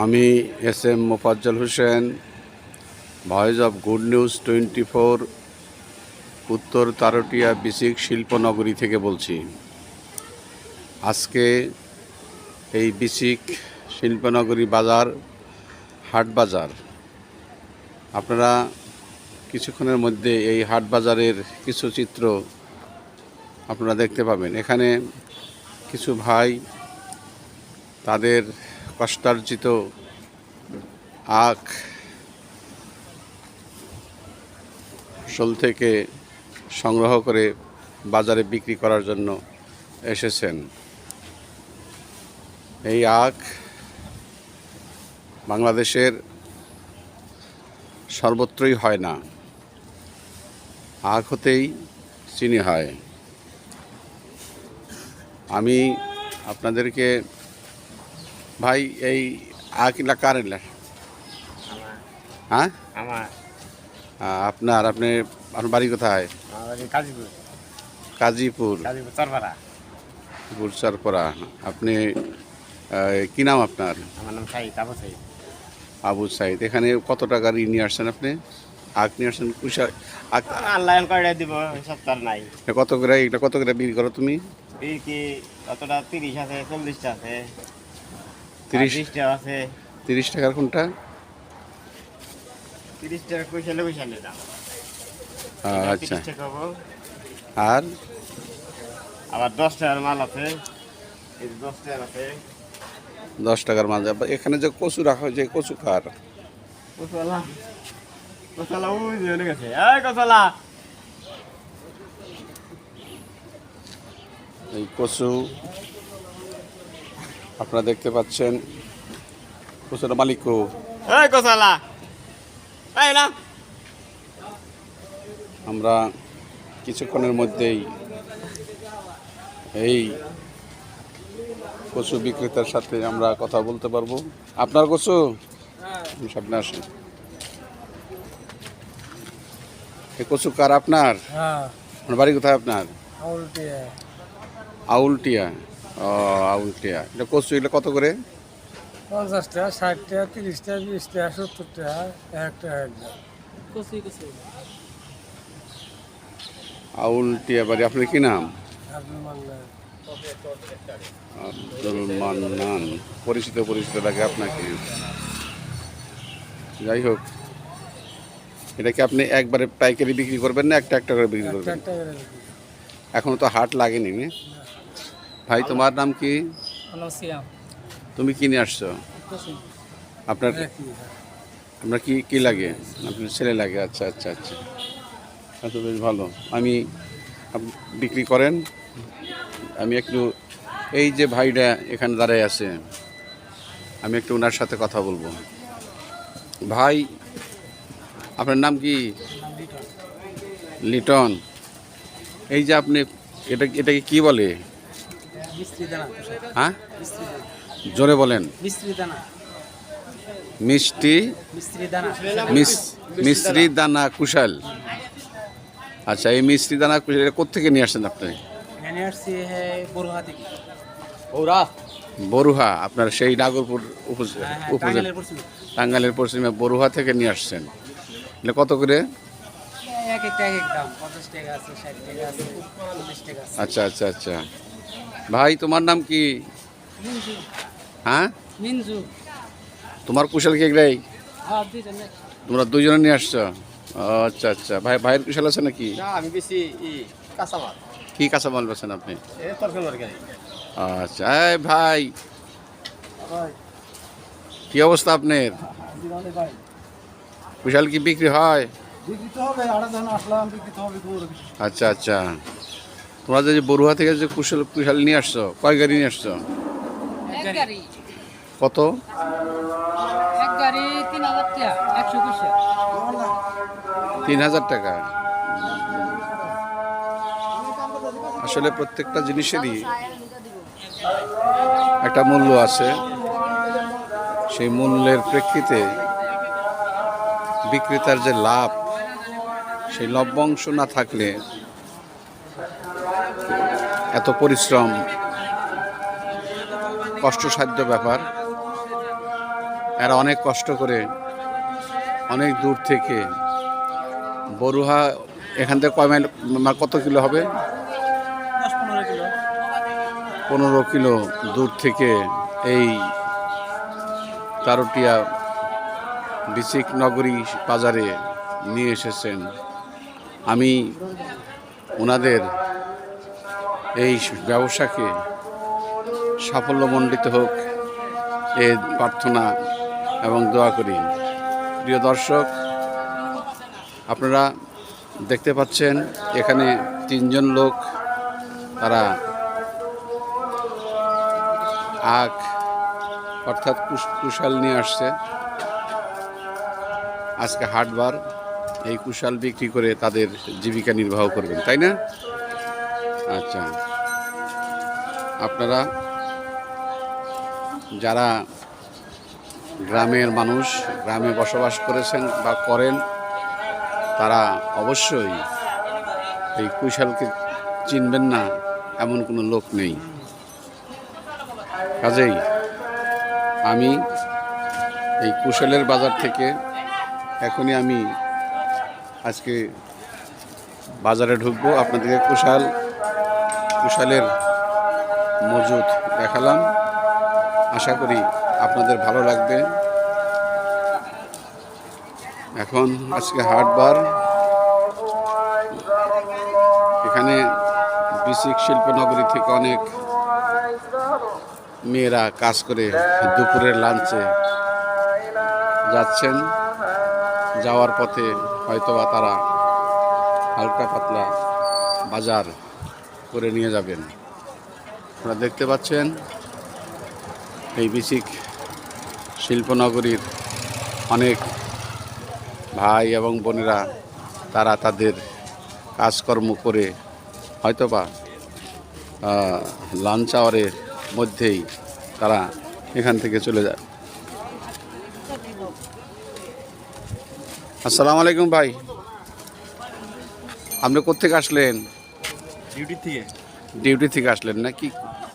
আমি S M Mofazzal Hossain, voice of good news twenty four, উত্তর তারটিয়া বিসিক শিল্পনগরী থেকে বলছি। আজকে এই বিসিক শিল্পনগরী বাজার, হাট বাজার। আপনারা কিছুক্ষণের মধ্যে এই হাট বাজারের কিছু চিত্র আপনারা দেখতে পাবেন। এখানে কিছু ভাই তাদের কষ্টার্জিত আখ ফসল থেকে সংগ্রহ করে বাজারে বিক্রি করার জন্য এসেছেন। এই আখ বাংলাদেশের সর্বত্রই হয় না। আখ হতেই চিনি হয়। আমি আপনাদেরকে ভাই এই আখ এলা কার এলা হ্যাঁ? আমার। আপনার আপনি আপনার বাড়ি কোথায়? কাজীপুর। কাজীপুর। কাজীপুর চরপাড়া। আপনি কি নাম আপনার? আমার নাম শাহিদ আবু সাহিদ আবু সাইদ এখানে কত টাকা ঋণ নিয়ে আসছেন আপনি? আখ নিয়ে আসছেন কুষা আখ আল্লাহ কয়টা দিব সত্তর নাই। কত করে এটা কত করে বিক্রি করো তুমি? এই কি কতটা? তিরিশ আছে চল্লিশটা আছে। তিরিশ ত্রিশটা আছে। তিরিশ টাকার কোনটা? তিরিশ টাকা কুইশালে কুইশালে দাম। আচ্ছা। টাকা আর? আবার দশ টাকার মাল আছে। এই যে দশ টাকার আছে। দশ টাকার মাল এখানে যে কচু রাখা হয়েছে কচু কার? কচলা কচলা ওই যে অনেক আছে এই কচলা এই কচু। আপনারা দেখতে পাচ্ছেন মালিকও। কচলা না। আমরা কিছুক্ষণের মধ্যেই এই কচু বিক্রেতার সাথে আমরা কথা বলতে পারব। আপনার কচু? সামনে আসেন এই কচু কার আপনার? হ্যাঁ। বাড়ি কোথায় আপনার? উল্টে আউলটিয়া। ও আউলটিয়া এটা কচু এটা কত করে? পঞ্চাশ টাকা ষাট টাকা তিরিশ টাকা বিশ টাকা সত্তর টাকা এক টাকা আউলটিয়া বাড়ি আপনার কি নাম? আব্দুল মান্নান। পরিচিত পরিচিত লাগে আপনাকে। যাই হোক এটা কি আপনি একবারে পাইকারি বিক্রি করবেন না একটা একটা করে বিক্রি করবেন? একটা এখনও তো হাট লাগেনি না? ভাই তোমার নাম কি? তুমি কিনে আসছো? আপনার হ্যাঁ। আপনার কি কি লাগে? আপনার ছেলে লাগে আচ্ছা আচ্ছা আচ্ছা। আচ্ছা বেশ ভালো। আমি বিক্রি করেন। আমি একটু এই যে ভাইটা এখানে দাঁড়ায় আছে আমি একটু ওনার সাথে কথা বলব। ভাই আপনার নাম কি? লিটন। এই যে আপনি এটা এটাকে কি বলে? হ্যাঁ? জোরে বলেন। মিষ্টি? মিস্ত্রি দানা মিশ্রি দানা কুশাল। আচ্ছা এই মিশ্রি দানা কুশাল এটা কোথেকে নিয়ে আসছেন আপনি? বরুহা আপনার সেই নাগরপুর উপজ- হ্যাঁ হ্যাঁ উপজেলা টাঙ্গাইলের পশ্চিমে। বরুহা থেকে নিয়ে আসছেন। এটা কত করে? আচ্ছা আচ্ছা আচ্ছা। ভাই তোমার নাম কি? হ্যাঁ? মিনজু। তোমার কুশাল কে গ্রাই হ্যাঁ দুইজনে। তোমরা দুজনে নিয়ে আসছো? আচ্ছা আচ্ছা। ভাই ভাইয়ের কুশাল আছে নাকি? আমি বেশি ই কাঁচামাল। কি কাঁচামাল বেছেন আপনি? এ আচ্ছা এই ভাই কি অবস্থা আপনার? কুশাল কি বিক্রি হয়? আচ্ছা আচ্ছা। তোমরা যে বরুয়া থেকে যে কুশল কুশাল নিয়ে আসছো কয় গাড়ি নিয়ে আসছো? কত? তিন হাজার টাকা। আসলে প্রত্যেকটা জিনিসেরই একটা মূল্য আছে। সেই মূল্যের প্রেক্ষিতে বিক্রেতার যে লাভ সেই লভ্যাংশ না থাকলে এত পরিশ্রম, কষ্টসাধ্য ব্যাপার। এরা অনেক কষ্ট করে অনেক দূর থেকে বরুহা এখান থেকে কয় মাইল কত কিলো হবে? পনেরো কিলো পনেরো কিলো দূর থেকে এই তারটিয়া বিচিক নগরী বাজারে নিয়ে এসেছেন। আমি ওনাদের এই ব্যবসাকে সাফল্যমণ্ডিত হোক, এ প্রার্থনা এবং দোয়া করি। প্রিয় দর্শক, আপনারা দেখতে পাচ্ছেন, এখানে তিনজন লোক, তারা আখ, অর্থাৎ কুশ- কুশাল নিয়ে আসছে। আজকে হাটবার, এই কুশাল বিক্রি করে তাদের জীবিকা নির্বাহ করবেন, তাই না? আচ্ছা। আপনারা যারা গ্রামের মানুষ, গ্রামে বসবাস করেছেন বা করেন, তারা অবশ্যই এই কুশালকে চিনবেন না, এমন কোনো লোক নেই। কাজেই আমি এই কুশলের বাজার থেকে এখনই আমি আজকে বাজারে ঢুকবো। আপনাদেরকে কুশাল কুশালের মজুদ দেখালাম। আশা করি আপনাদের ভালো লাগবে। এখন আজকে হাটবার এখানে বিসিক শিল্পনগরী থেকে অনেক মেয়েরা কাজ করে দুপুরের লাঞ্চে যাচ্ছেন। যাওয়ার পথে হয়তোবা তারা হালকা পাতলা বাজার করে নিয়ে যাবেন। আপনারা দেখতে পাচ্ছেন, এই বিচিক শিল্পনগরীর অনেক ভাই এবং বোনেরা, তারা তাদের কাজকর্ম করে হয়তোবা লাঞ্চ আওয়ারের মধ্যেই তারা এখান থেকে চলে যায়। আসসালামু আলাইকুম ভাই। আপনি কোথেকে আসলেন? ডিউটি থেকে? ডিউটি থেকে আসলেন না কি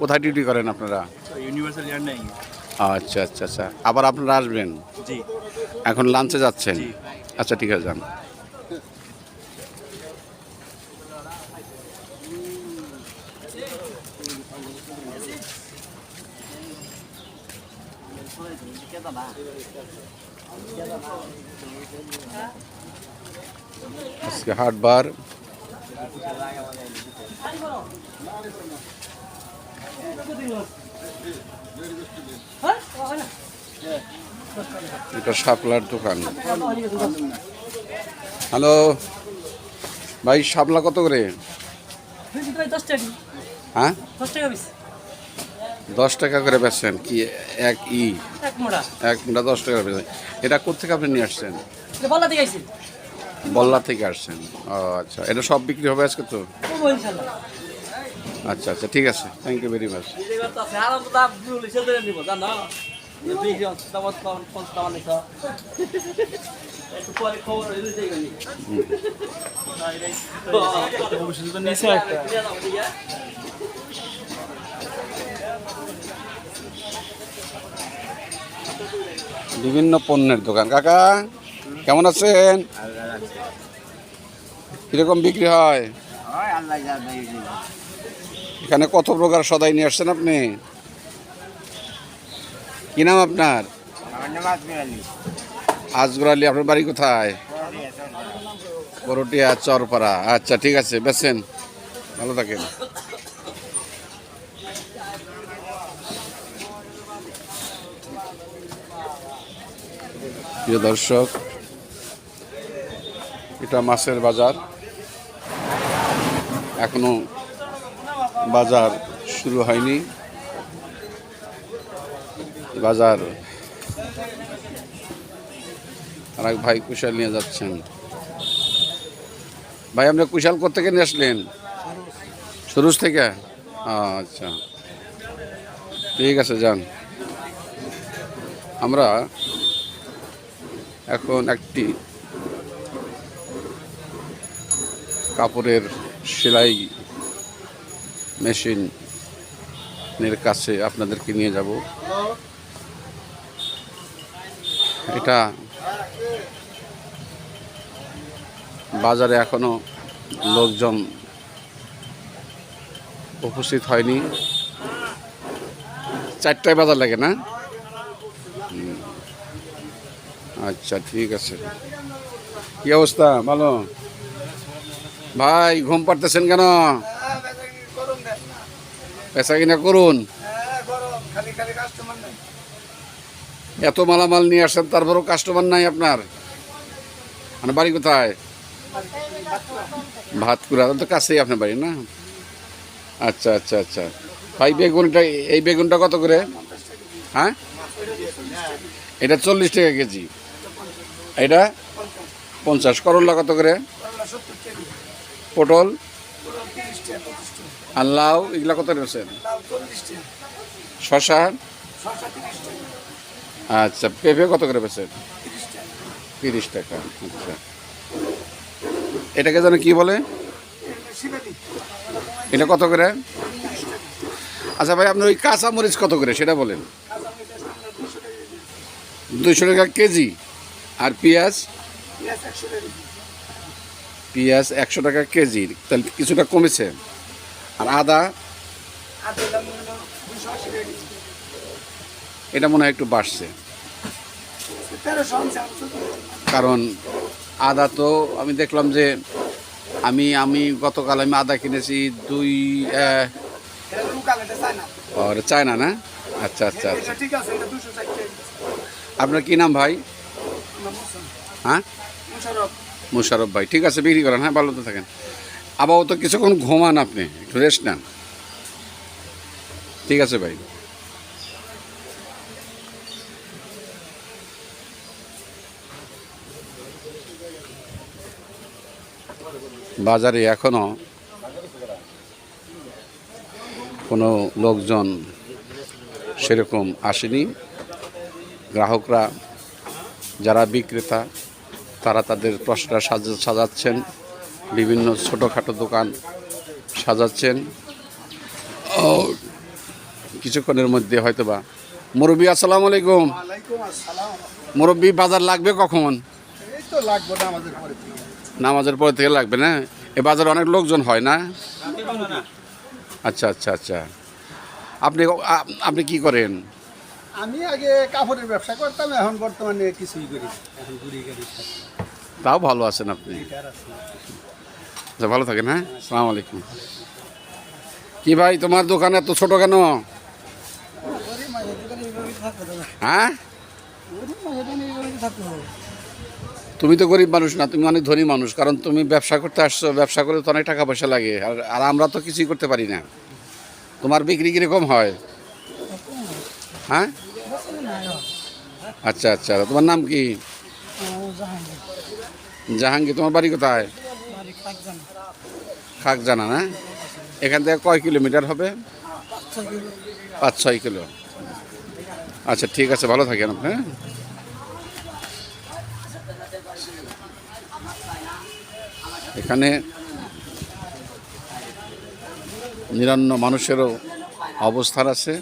কোথায় ডিউটি করেন আপনারা? ইউনিভার্সাল ইয়ার নেই আচ্ছা আচ্ছা আচ্ছা। আবার আপনারা আসবেন? জি। এখন লাঞ্চে যাচ্ছেন? আচ্ছা ঠিক আছে যান। আজকে হাটবার এটা শাপলার দোকান। হ্যালো ভাই শাপলা কত করে? দশ টাকা হ্যাঁ? দশ টাকা করে বেচছেন কি এক ই? এক মোটা দশ টাকা বেচেন এটা কোথেকে আপনি নিয়ে আসছেন? বল্লা থেকে আসছেন। ও আচ্ছা। এটা সব বিক্রি হবে আজকে তো? আচ্ছা আচ্ছা ঠিক আছে। থ্যাংক ইউ ভেরি মাচ বিভিন্ন পণ্যের দোকান। কাকা, কেমন আছেন? কীরকম বিক্রি হয়? এখানে কত প্রকার সদাই নিয়ে আসছেন আপনি? কি নাম আপনার? আজগর আলী। আপনার বাড়ি কোথায়? করটিয়া চরপাড়া। আচ্ছা ঠিক আছে বেছেন ভালো থাকেন। প্রিয় দর্শক এটা মাছের বাজার। এখনও বাজার শুরু হয়নি। বাজার আর এক ভাই কুশাল নিয়ে যাচ্ছেন। ভাই, আপনি কুশাল কোথেকে নিয়ে আসলেন? সুরুজ থেকে? আচ্ছা। ঠিক আছে, যান। আমরা এখন একটি কাপড়ের সেলাই মেশিনের কাছে আপনাদেরকে নিয়ে যাব। এটা বাজারে এখনও লোকজন উপস্থিত হয়নি। চারটায় বাজার লাগে না? আচ্ছা ঠিক আছে। কি অবস্থা? ভালো? ভাই, ঘুম পাড়তেছেন কেন? পেশা কিনা করুন। এত মালামাল নিয়ে আসেন তারপরও কাস্টমার নাই আপনার। মানে বাড়ি কোথায়? ভাত ভাতকুড়া তো কাছেই আপনার বাড়ি, না? আচ্ছা আচ্ছা আচ্ছা। ভাই, বেগুনটা, এই বেগুনটা কত করে? হ্যাঁ? এটা চল্লিশ টাকা কেজি। এটা পঞ্চাশ। করল্লা কত করে? পটল, আর লাউ, এগুলা কত রয়েছেন শশা আচ্ছা পেঁপে কত করে বেছেন তিরিশ টাকা আচ্ছা। এটাকে যেন কি বলে? এটা কত করে? আচ্ছা ভাই, আপনার ওই কাঁচা মরিচ কত করে, সেটা বলেন। দুশো টাকা কেজি, আর পেঁয়াজ? পেঁয়াজ একশো টাকা কেজি তাহলে কিছুটা কমেছে। আর আদা? এটা মনে হয় একটু বাড়ছে। কারণ আদা তো আমি দেখলাম যে আমি আমি গতকাল আমি আদা কিনেছি দুই এটা চায়না না? আচ্ছা আচ্ছা আচ্ছা। আপনার কি নাম ভাই? হ্যাঁ? মুশারফ ভাই ঠিক আছে বিক্রি করেন হ্যাঁ ভালো তো থাকেন। আপাতত কিছুক্ষণ ঘুমান আপনি একটু রেস্ট নেন। ঠিক আছে ভাই। বাজারে এখনও কোনো লোকজন সেরকম আসেনি। গ্রাহকরা যারা বিক্রেতা তারা তাদের সাজা সাজাচ্ছেন। বিভিন্ন ছোটোখাটো দোকান সাজাচ্ছেন। কিছুক্ষণের মধ্যে হয়তো বা মুরব্বী আসসালামু আলাইকুম। মুরব্বী বাজার লাগবে কখন। নামাজের পরে থেকে। লাগবে না? এ বাজারে অনেক লোকজন হয় না? আচ্ছা আচ্ছা আচ্ছা। আপনি আপনি কি করেন? আমি আগে কাপড়ের ব্যবসা করতাম এখন বর্তমানে কিছুই করি এখন ঘুরি গাড়ি তাও ভালো আছেন আপনি? আচ্ছা ভালো থাকেন হ্যাঁ? সালাম আলাইকুম। কি ভাই, তোমার দোকান এত ছোট কেন? হ্যাঁ? তুমি তো গরিব মানুষ না, তুমি অনেক ধনী মানুষ, কারণ তুমি ব্যবসা করতে আসছো, ব্যবসা করে তো অনেক টাকা পয়সা লাগে, আর আর আমরা তো কিছুই করতে পারি না। তোমার বিক্রি কীরকম হয়? হ্যাঁ? আচ্ছা আচ্ছা তোমার নাম কি? জাহাঙ্গীর তোমার বাড়ি কোথায়? খাক জানা না? এখান থেকে কয় কিলোমিটার হবে? পাঁচ ছয় কিলো। আচ্ছা ঠিক আছে ভালো থাকেন আপনি হ্যাঁ? এখানে নিরান্ন মানুষেরও অবস্থান আছে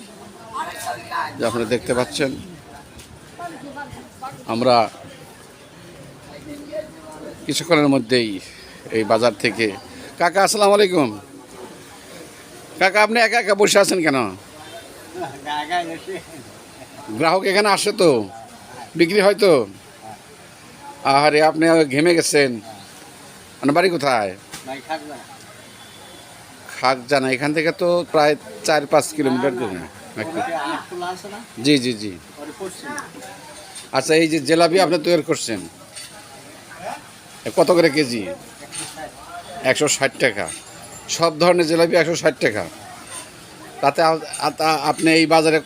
যে আপনারা দেখতে পাচ্ছেন। আমরা কিছুক্ষণের মধ্যেই এই বাজার থেকে। কাকা, আসসালামু আলাইকুম। কাকা, আপনি একা একা বসে আছেন কেন? গ্রাহক এখানে আসে তো, বিক্রি হয় তো। আরে আপনি ঘেমে গেছেন। মানে বাড়ি কোথায়? খাক জানা এখান থেকে তো প্রায় চার পাঁচ কিলোমিটার দূরে জি জি জি। আচ্ছা এই যে জেলাপি আপনি তৈরি করছেন। কত করে কেজি? একশো ষাট টাকা। সব ধরনের জিলাপি একশো ষাট টাকা। তাতে আপনি এই বাজারে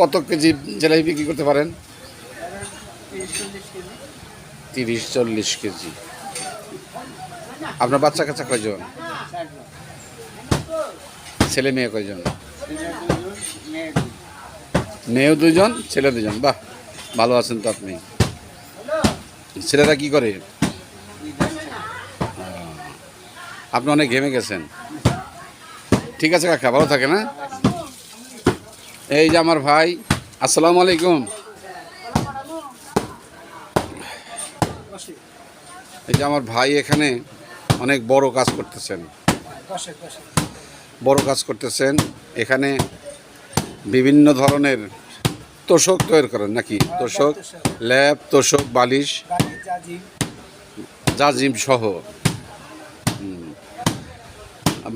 কত কেজি জিলাপি বিক্রি করতে পারেন? তিরিশ চল্লিশ কেজি। আপনার বাচ্চা কাচ্চা কয়জন? ছেলে মেয়ে কয়জন? মেয়েও দুজন ছেলে দুজন বাহ, ভালো আছেন তো আপনি। ছেলেরা কি করে? আপনি অনেক ঘেমে গেছেন। ঠিক আছে কাকা, ভালো থাকে না এই যে আমার ভাই, আসসালামু আলাইকুম। এই যে আমার ভাই এখানে অনেক বড় কাজ করতেছেন। বড় কাজ করতেছেন, এখানে বিভিন্ন ধরনের তোষক তৈরি করেন, নাকি? তোষক, ল্যাব, তোষক, বালিশ। জাজিম সহ।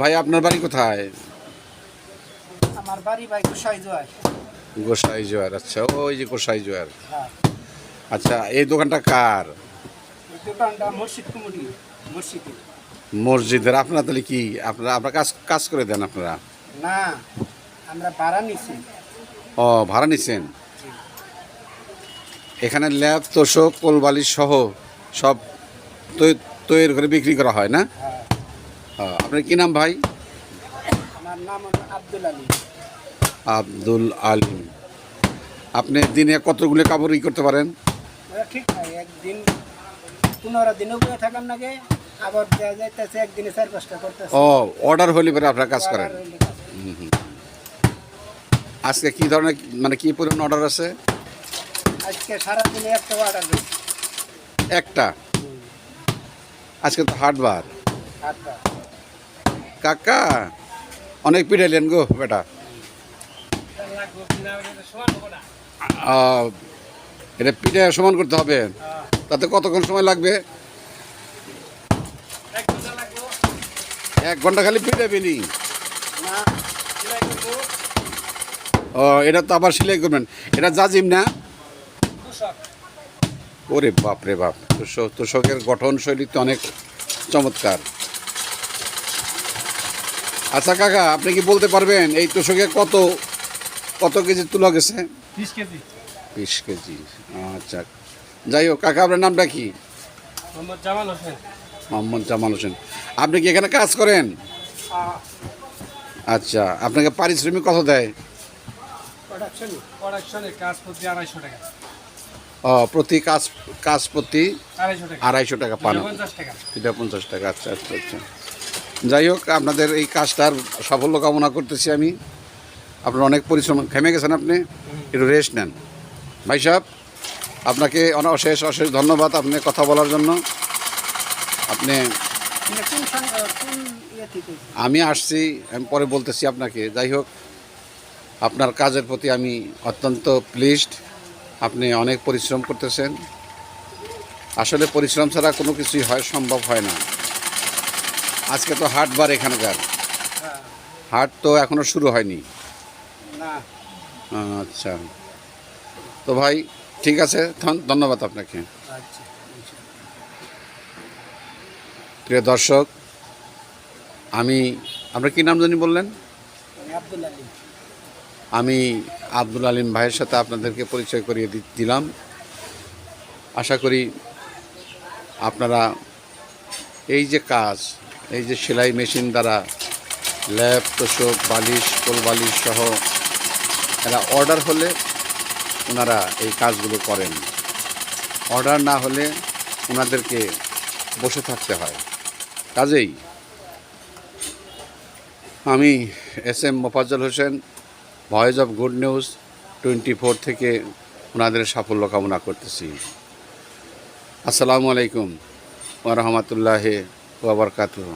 ভাই আপনার বাড়ি কোথায়? আমার বাড়ি ভাই গোসাই জোয়ার। আচ্ছা ওই যে গোসাই জোয়ার। হ্যাঁ। আচ্ছা এই দোকানটা কার? দোকানটা মসজিদ কুমুরি মসজিদে। মসজিদের আপনারা তাহলে কি আপনারা আপনারা কাজ কাজ করে দেন আপনারা? না আমরা ভাড়া নিছি। ও ভাড়া নিছেন? এখানে ল্যাব তোষক কোলবালিশ সহ সব তৈরি করে বিক্রি করা হয় না? হ্যাঁ আপনার কি নাম ভাই? আব্দুল আলী। আব্দুল আলিম আপনি দিনে কতগুলো কাপড় ই করতে পারেন? ঠিক নাই একদিন পনেরো দিনও করে থাকার নাগে আবার যাইতেছে একদিনে চার পাঁচটা করতেছে। ও অর্ডার হলে পরে আপনারা কাজ করেন। আজকে কি ধরনের মানে কি পরিমাণ অর্ডার আছে? আজকে সারাদিনে একটা অর্ডার একটা? আজকে তো হাটবার কাকা অনেক পিটাইলেন গো বেটা। এটা পিঠে সমান করতে হবে। তাতে কতক্ষণ সময় লাগবে? এক ঘণ্টা খালি পিঠে না? ও এটা তো আবার সেলাই করবেন। এটা জাজিম না? ওরে বাপ রে বাপ। তোষক তোষকের গঠন শৈলী তো অনেক চমৎকার। আচ্ছা কাকা আপনি কি বলতে পারবেন এই তোষকে কত কত কেজি তুলা গেছে? বিশ কেজি। বিশ কেজি। আচ্ছা। যাই হোক কাকা আপনার নামটা কি? মোহাম্মদ জামাল হোসেন। মোহাম্মদ জামাল হোসেন। আপনি কি এখানে কাজ করেন? আচ্ছা আপনাকে পারিশ্রমিক কত দেয়? প্রোডাকশন প্রোডাকশনের কাজ প্রতি আড়াইশো টাকা। প্রতি কাজ কাজ প্রতি আড়াইশো টাকা। পান। এটা পঞ্চাশ টাকা। আচ্ছা আচ্ছা আচ্ছা। যাই হোক আপনাদের এই কাজটার সাফল্য কামনা করতেছি আমি। আপনার অনেক পরিশ্রম ঘেমে গেছেন আপনি? একটু রেস্ট নেন। ভাই সাহেব আপনাকে অশেষ অশেষ ধন্যবাদ আপনি কথা বলার জন্য। আপনি ইয়ে আমি আসছি আমি পরে বলতেছি আপনাকে। যাই হোক আপনার কাজের প্রতি আমি অত্যন্ত প্লিজড আপনি অনেক পরিশ্রম করতেছেন। আসলে পরিশ্রম ছাড়া কোনো কিছুই হয় সম্ভব হয় না। আজকে তো হাট বার এখানকার। হাট তো এখনও শুরু হয়নি। আচ্ছা। তো ভাই ঠিক আছে ধন্যবাদ আপনাকে। আচ্ছা প্রিয় দর্শক আমি আপনার কী নাম জানি বললেন? আমি আব্দুল আলী। আমি আব্দুল আলিম ভাইয়ের সাথে আপনাদেরকে পরিচয় করিয়ে দিলাম। আশা করি আপনারা এই যে কাজ, এই যে সেলাই মেশিন দ্বারা ল্যাব তোষক, বালিশ কোল বালিশ সহ এরা অর্ডার হলে ওনারা এই কাজগুলো করেন। অর্ডার না হলে ওনাদেরকে বসে থাকতে হয়। কাজেই আমি S M Mofazzal Hossain voice of good news twenty four থেকে ওনাদের সাফল্য কামনা করতেছি। আসসালামু আলাইকুম ওরহমতুল্লাহ ওবরকাতুহ